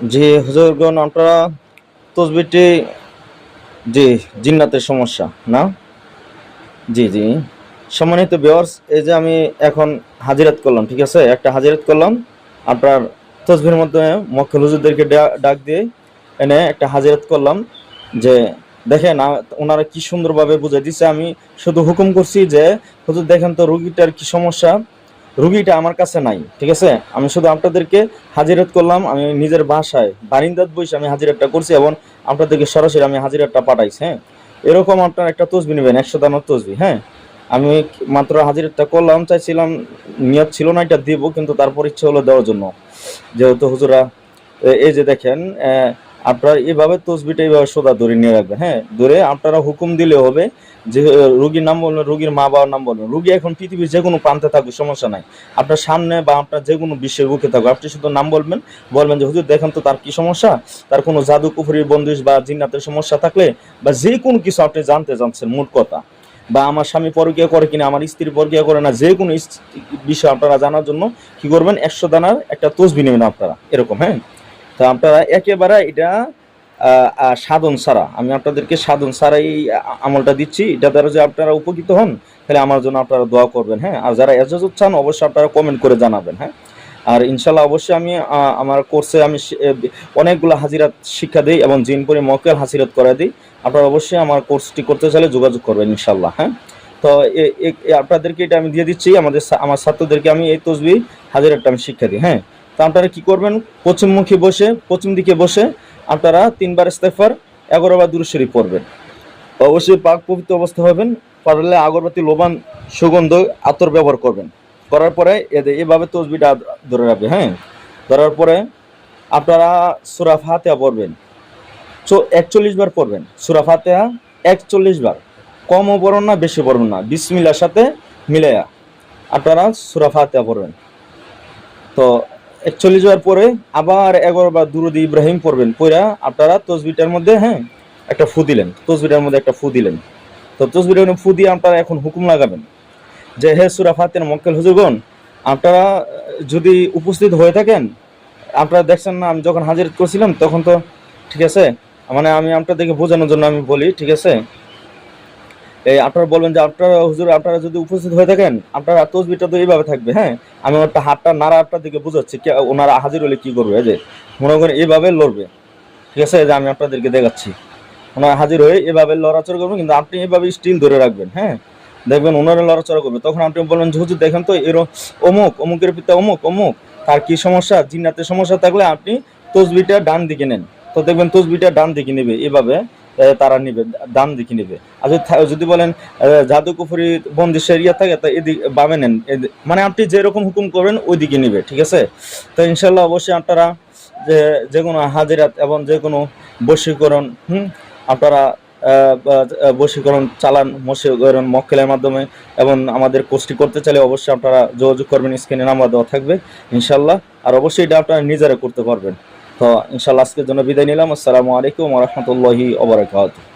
জি, হুজুরগণ, আপনারা তসবিটি, জি, জিন্নাতের সমস্যা, না? জি জি। সম্মানিত বিয়ার্স এই যে আমি এখন হাজিরাত করলাম, ঠিক আছে? একটা হাজিরাত করলাম, আপনার তসবির মধ্যে মক্কেল হুজুরদেরকে ডাক দিয়ে এনে একটা হাজিরাত করলাম, যে দেখেন ওনারা কি সুন্দরভাবে বুঝে দিচ্ছে আমি শুধু হুকুম করছি যে, হুজুর, দেখেন তো রুগীটার কি সমস্যা? রুগীটা আমার কাছে নাই, ঠিক আছে? আমি শুধু আপনাদেরকে হাজিরাত করলাম, আমি নিজের ভাষায় বারিন্দাত বসে আমি হাজিরাতটা করছি এবং আপনাদেরকে সরাসরি আমি হাজিরাতটা পাঠাইছি হ্যাঁ? এরকম আপনার একটা তসবি নেবেন, একশো দানোর তসবি হ্যাঁ? আমি মাত্র হাজিরাতটা করলাম, চাইছিলাম, নিয়ত ছিল না, এটা দিব, কিন্তু তারপর ইচ্ছে হলো দেওয়ার জন্য। যেহেতু হুজুরা এই যে দেখেন আপনার এভাবে তসবিটা এইভাবে সোদা ধরে নিয়ে রাখবেন। হ্যাঁ ধরে আপনারা হুকুম দিলে হবে যে রুগীর নাম বলবেন, রুগীর মা বাবার নাম বলবেন। রুগী এখন পৃথিবীর যে কোনো প্রান্তে থাকবে সমস্যা নাই। আপনার সামনে বা আপনার যে কোনো বিশ্বের বুকে থাকবে আপনি শুধু নাম বলবেন বলবেন যে, হুজুর, দেখেন তো তার কি সমস্যা? তার কোনো জাদু কুফুরির বন্দিশ বা জিন্নাতের সমস্যা থাকলে বা যে কোনো কিছু আপনি জানতে চাচ্ছেন, মোট কথা। বা আমার স্বামী পরকিয়া করে কিনা, আমার স্ত্রী পরকিয়া করে না, যে কোনো বিষয় আপনারা জানার জন্য কি করবেন? একশো দানার একটা তসবি নেবেন আপনারা, এরকম হ্যাঁ? তো আপনারা একেবারে এটা সাধন ছাড়া, আমি আপনাদেরকে সাধন ছাড়াই এই আমলটা দিচ্ছি। এটা দ্বারা যে আপনারা উপকৃত হন, তাহলে আমার জন্য আপনারা দোয়া করবেন হ্যাঁ? আর যারা এজাজত চান, অবশ্যই আপনারা কমেন্ট করে জানাবেন হ্যাঁ? আর ইনশাল্লাহ অবশ্যই আমি আমার কোর্সে আমি অনেকগুলো হাজিরাত শিক্ষা দিই এবং জিনপুরি মক্কেল হাজিরাত করে দিই। আপনারা অবশ্যই আমার কোর্সটি করতে চাইলে যোগাযোগ করবেন ইনশাল্লাহ হ্যাঁ? তো আপনাদেরকে এটা আমি দিয়ে দিচ্ছি, আমাদের আমার ছাত্রদেরকে আমি এই তসবি হাজিরাতটা আমি শিক্ষা দিই হ্যাঁ? তো আপনারা কি করবেন? পশ্চিমমুখী বসে, পশ্চিম দিকে বসে আপনারা তিনবার ইস্তেফার এগারো বার দূরে শরীফ পড়বেন। অবশ্যই পাক পবিত্র অবস্থা হবেন পারলে আগরবাতি লোবান সুগন্ধ আতর ব্যবহার করবেন। করার পরে এদের এভাবে তসবিটা ধরে রাখবে হ্যাঁ? ধরার পরে আপনারা সুরা ফাতেহা পড়বেন। চো, একচল্লিশ বার পড়বেন। সুরা ফাতেহা একচল্লিশ বার। কমও পড়ুন না, বেশি পড়ুন না। বিসমিল্লার সাথে মিলাইয়া আপনারা সুরা ফাতেহা পড়বেন। তো একচল্লিশ বার পরে আবার এগারো বার দুরুদ ইব্রাহিম পড়বেন পড়া আপনারা তসবিটার মধ্যে হ্যাঁ একটা ফু দিলেন, তসবিটার মধ্যে একটা ফু দিলেন। তো তসবিটার ফু দিয়ে আপনারা এখন হুকুম লাগাবেন যে, হে সুরা ফাতের মক্কেল হুজুরগণ, আপনারা যদি উপস্থিত হয়ে থাকেন, আপনারা দেখছেন না, আমি যখন হাজির করছিলাম, তখন তো ঠিক আছে মানে আমি আপনাদেরকে বোঝানোর জন্য আমি বলি, ঠিক আছে এই আপনারা বলবেন যে আপনারা, হুজুর, আপনারা যদি উপস্থিত হয়ে থাকেন, আপনারা তসবিটা তো এইভাবে থাকবে হ্যাঁ? আমি একটা হাতটা, নাড়া আপনার দিকে বুঝাচ্ছি ওনারা হাজির হলে কি করবে যে, মনে করেন এইভাবে লড়বে। ঠিক আছে? যে আমি আপনাদেরকে দেখাচ্ছি। ওনারা হাজির হয়ে এভাবে লড়াচড়া করবেন, কিন্তু আপনি এভাবে স্টিল ধরে রাখবেন হ্যাঁ? দেখবেন ওনারা লড়াচড়া করবে। তখন আপনি বলবেন যে, হুজুর, দেখেন তো এর অমুক, অমুকের পিতা অমুক অমুক, তার কি সমস্যা? জিন্নাতের সমস্যা থাকলে আপনি তসবিটা ডান দিকে নেন। তো দেখবেন তসবিটা ডান দিকে নেবে এভাবে তারা নিবে ডান দিকে নেবে। আর যদি বলেন আহ, জাদু কুফুরি বন্দিশের ইয়ে থাকে তা এদিক বামে নেন। মানে আপনি যেরকম হুকুম করবেন ওই দিকে নিবে ঠিক আছে? তো ইনশাল্লাহ অবশ্যই আপনারা যে যে কোনো হাজিরাত এবং যে কোনো বশীকরণ হুম আপনারা বশীকরণ চালান বশীকরণ মক্কেলের মাধ্যমে এবং আমাদের কোর্সটি করতে চাইলে অবশ্যই আপনারা যোগাযোগ করবেন স্ক্রিনে নাম্বার দেওয়া থাকবে ইনশাল্লাহ আর অবশ্যই এটা আপনারা নিজেরা করতে পারবেন। তো ইনশাল্লাহ আজকের জন্য বিদায় নিলাম। আসসালামু আলাইকুম রহমতুল্লাহি ওবরাকাতুহ